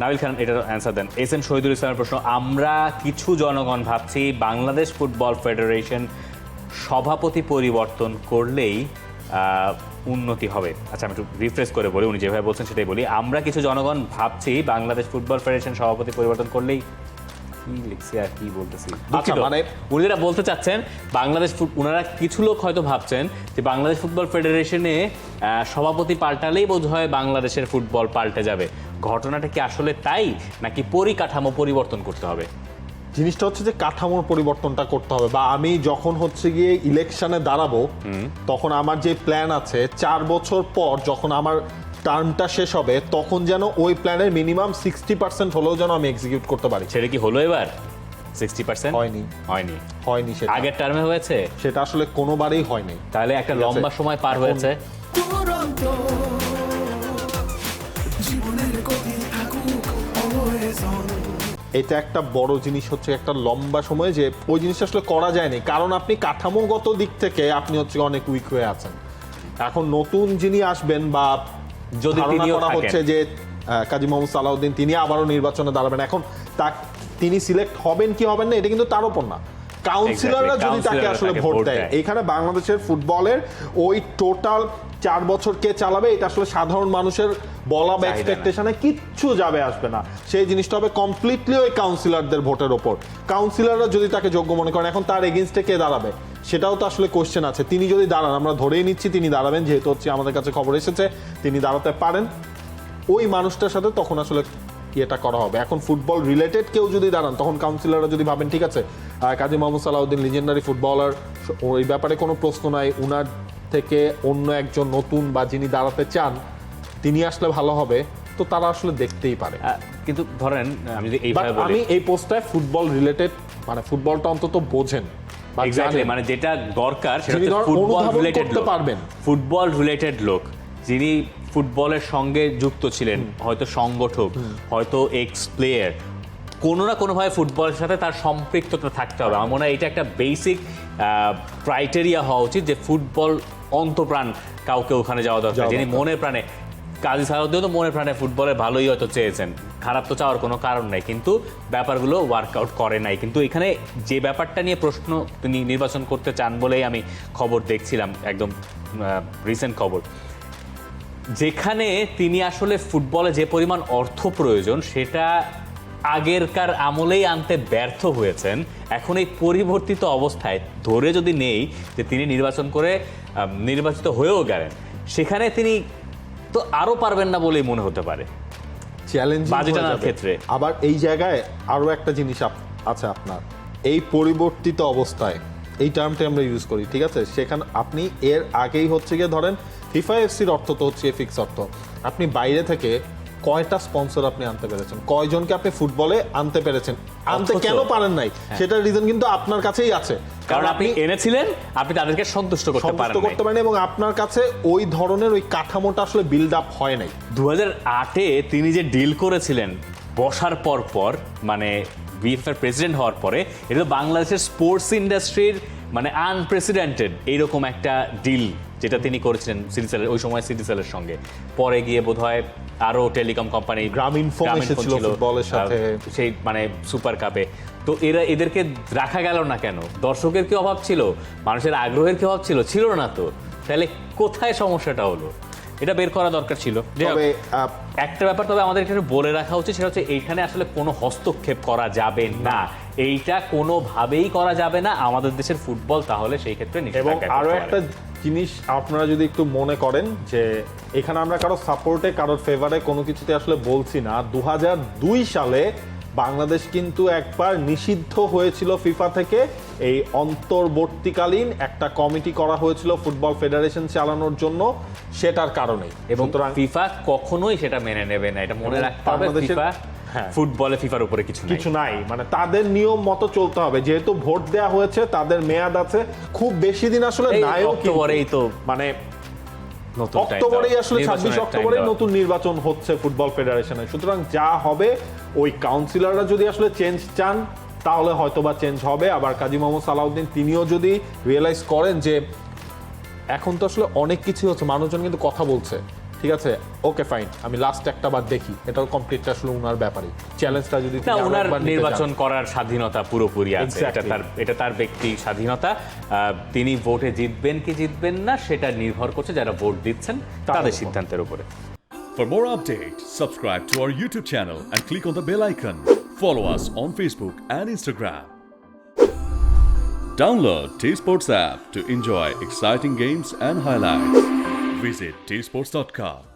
নাবিল খান এটার অ্যান্সার দেন। S N Shahidul ইসলামের প্রশ্ন, আমরা কিছু জনগণ ভাবছি বাংলাদেশ ফুটবল ফেডারেশন সভাপতি পরিবর্তন করলেই উন্নতি হবে। আচ্ছা আমি একটু রিফ্রেশ করে বলি, উনি যেভাবে বলছেন সেটাই বলি। আমরা কিছু জনগণ ভাবছি বাংলাদেশ ফুটবল ফেডারেশন সভাপতি পরিবর্তন করলেই কি লিখছে আর কি বলতেছি? আচ্ছা মানে- উনি যেটা বলতে চাচ্ছেন বাংলাদেশ ফুট ওনারা কিছু লোক হয়তো ভাবছেন যে বাংলাদেশ ফুটবল ফেডারেশনে আহ, সভাপতি পাল্টালেই বোধ হয় বাংলাদেশের ফুটবল পাল্টে যাবে। ঘটনাটা কি আসলে তাই নাকি পরিকাঠামো পরিবর্তন করতে হবে? জিনিসটা হচ্ছে যে কাঠামোর পরিবর্তনটা করতে হবে। বা আমি যখন হচ্ছে গিয়ে ইলেকশনে দাঁড়াবো তখন আমার যে প্ল্যান আছে চার বছর পর যখন আমার টার্মটা শেষ হবে তখন যেন ওই প্ল্যানের মিনিমাম সিক্সটি পার্সেন্ট হলেও যেন আমি এক্সিকিউট করতে পারি। সেটা কি হলো এবার? সিক্সটি পার্সেন্ট হয়নি। হয়নি। হয়নি সেটা। আগের টার্মে হয়েছে? সেটা আসলে কোনোবারই হয়নি। তাহলে একটা লম্বা সময় পার হয়েছে। এটা একটা বড় জিনিস হচ্ছে একটা লম্বা সময় যে ওই জিনিসটা আসলে করা যায়নি। কারণ আপনি কাঠামোগত দিক থেকে আপনি হচ্ছে অনেক উইক হয়ে আছেন। এখন নতুন যিনি আসবেন বা যদি করা হচ্ছে যে কাজী মোহাম্মদ সালাউদ্দিন তিনি আবারও নির্বাচনে দাঁড়াবেন। এখন তা তিনি সিলেক্ট হবেন কি হবেন না এটা কিন্তু তার ওপর না। কাউন্সিলররা যদি তাকে আসলে ভোট দেয়। এখানে বাংলাদেশের ফুটবলের ওই টোটাল চার বছর কে চালাবে এটা আসলে সাধারণ মানুষের বলা বা এক্সপেকটেশনে কিচ্ছু যাবে আসবে না। সেই জিনিসটা হবে কমপ্লিটলি ওই কাউন্সিলরদের ভোটের ওপর। কাউন্সিলররা যদি তাকে যোগ্য মনে করেন এখন তার এগেনস্টে কে দাঁড়াবে? সেটাও তো আসলে কোশ্চেন আছে। তিনি যদি দাঁড়ান আমরা ধরেই নিচ্ছি তিনি দাঁড়াবেন যেহেতু হচ্ছে আমাদের কাছে খবর এসেছে তিনি দাঁড়াতে পারেন। ওই মানুষটার সাথে তখন আসলে ইয়েটা করা হবে? এখন ফুটবল রিলেটেড কেউ যদি দাঁড়ান তখন কাউন্সিলররা যদি ভাবেন ঠিক আছে কাজী মোহাম্মদ সালাউদ্দিন লিজেন্ডারি ফুটবলার ওই ব্যাপারে কোনো প্রশ্ন নাই উনার থেকে অন্য একজন নতুন বা যিনি দাঁড়াতে চান তিনি আসলে ভালো হবে। তো তারা আসলে দেখতেই পারে। কিন্তু ধরেন আমি আমি এই পোস্টটায় ফুটবল রিলেটেড মানে ফুটবলটা অন্তত বোঝেন। মানে যেটা দরকার সেটা ফুটবল রিলেটেড পারবেন। ফুটবল রিলেটেড লোক। যিনি ফুটবলের সঙ্গে যুক্ত ছিলেন হয়তো সংগঠক হয়তো এক্স প্লেয়ার কোনো না কোনোভাবে ফুটবলের সাথে তার সম্পৃক্ততা থাকতে হবে। আমার মনে হয় এটা একটা বেসিক ক্রাইটেরিয়া হওয়া উচিত যে ফুটবল অন্তপ্রাণ কাউকে ওখানে যাওয়া দরকার যিনি মনে প্রাণে কাজী সালাউদ্দিন তো মনে প্রাণে ফুটবলে ভালোই হয়তো চেয়েছেন। খারাপ তো চাওয়ার কোনো কারণ নাই কিন্তু ব্যাপারগুলো ওয়ার্কআউট করে নাই। কিন্তু এখানে যে ব্যাপারটা নিয়ে প্রশ্ন তিনি নির্বাচন করতে চান বলেই আমি খবর দেখছিলাম একদম রিসেন্ট খবর। যেখানে তিনি আসলে ফুটবলে যে পরিমাণ অর্থ প্রয়োজন সেটা আগেরকার আমলেই আনতে ব্যর্থ হয়েছেন। এখন এই পরিবর্তিত অবস্থায় ধরে যদি নেই যে তিনি নির্বাচন করে নির্বাচিত হয়েও গেলেন সেখানে তিনি তো আরও পারবেন না বলেই মনে হতে পারে। চ্যালেঞ্জ বাজেট আনার ক্ষেত্রে। আবার এই জায়গায় আরও একটা জিনিস আছে আপনার। এই পরিবর্তিত অবস্থায় এই টার্মটা আমরা ইউজ করি ঠিক আছে? সেখানে আপনি এর আগেই হচ্ছে গিয়ে ধরেন ফিফা এফসির অর্থ তো হচ্ছে ফিক্স অর্থ। আপনি বাইরে থেকে কয়টা স্পন্সর আপনি আনতে পেরেছেন? কয়জনকে আপনি ফুটবলে আনতে পেরেছেন? আনতে কেন পারেন নাই? হ্যাঁ। সেটার রিজন কিন্তু আপনার কাছেই আছে। কারণ আপনি এনেছিলেন আপনি তাদেরকে সন্তুষ্ট করতে পারেন সন্তুষ্ট করতে পারেন এবং আপনার কাছে ওই ধরনের ওই কাঠামোটা আসলে বিল্ড আপ হয় নাই। দু হাজার আটে তিনি যে ডিল করেছিলেন বসার পর পর মানে বিএফএর প্রেসিডেন্ট হওয়ার পরে এটা তো বাংলাদেশের স্পোর্টস ইন্ডাস্ট্রির মানে আনপ্রেসিডেন্টেড এইরকম একটা ডিল যেটা তিনি করেছিলেন সিটিসেলের ওই সময় সিটিসেলের সঙ্গে। পরে গিয়ে বোধহয় আরও টেলিকম কোম্পানি ফুটবলের সাথে। সেই মানে সুপার কাপে তো এরা এদেরকে রাখা গেল না কেন? দর্শকের কি অভাব ছিল? মানুষের আগ্রহের কি অভাব ছিল? ছিল না তো। তাহলে কোথায় সমস্যাটা হলো? এটা বের করা দরকার ছিল। তবে একটা ব্যাপার তবে আমাদের এখানে বলে রাখা উচিত সেটা হচ্ছে এইখানে আসলে কোনো হস্তক্ষেপ করা যাবে না। এইটা কোনোভাবেই করা যাবে না আমাদের দেশের ফুটবল তাহলে সেই ক্ষেত্রে এবং নিষেধাজ্ঞায় আরও একটা জিনিস আপনারা যদি একটু মনে করেন যে এখানে আমরা কারও সাপোর্টে কারোর ফেভারে কোনো কিছুতে আসলে বলছি না। দু হাজার দুই সালে বাংলাদেশ কিন্তু একবার নিষিদ্ধ হয়েছিল ফিফা থেকে। এই অন্তর্বর্তীকালীন একটা কমিটি করা হয়েছিল ফুটবল ফেডারেশন চালানোর জন্য সেটার কারণে এবং ফিফা কখনোই সেটা মেনে নেবে না। এটা মনে রাখতে হবে ফিফা হ্যাঁ। ফুটবলে ফিফার উপরে কিছু কিছু নাই। মানে তাদের নিয়ম মতো চলতে হবে। যেহেতু ভোট দেওয়া হয়েছে তাদের মেয়াদ আছে। খুব বেশি দিন আসলে নাইও। অক্টোবরেই তো মানে অক্টোবরেই আসলে ছাব্বিশ অক্টোবরেই নতুন নির্বাচন হচ্ছে ফুটবল ফেডারেশনে সুতরাং যা হবে ওই কাউন্সিলররা যদি আসলে চেঞ্জ চান তাহলে হয়তো বা চেঞ্জ হবে। আবার কাজী মোহাম্মদ সালাউদ্দিন তিনিও যদি রিয়েলাইজ করেন যে এখন তো আসলে অনেক কিছু হচ্ছে মানুষজন কিন্তু কথা বলছে। ঠিক আছে ওকে ফাইন আমি লাস্ট একটা বার দেখি এটাও কমপ্লিটটা আসলে ওনার ব্যাপারে চ্যালেঞ্জটা যদি না ওনার নির্বাচন করার স্বাধীনতা পুরোপুরি আছে এটা তার এটা তার ব্যক্তি স্বাধীনতা তিনি ভোটে জিতবেন কি জিতবেন না সেটা নির্ভর করছে যারা ভোট দিচ্ছেন তাদের সিদ্ধান্তের উপরে For more updates, subscribe to our YouTube channel and click on the bell icon. Follow us on Facebook and Instagram. Download T Sports app to enjoy exciting games and highlights. Visit tsports.com.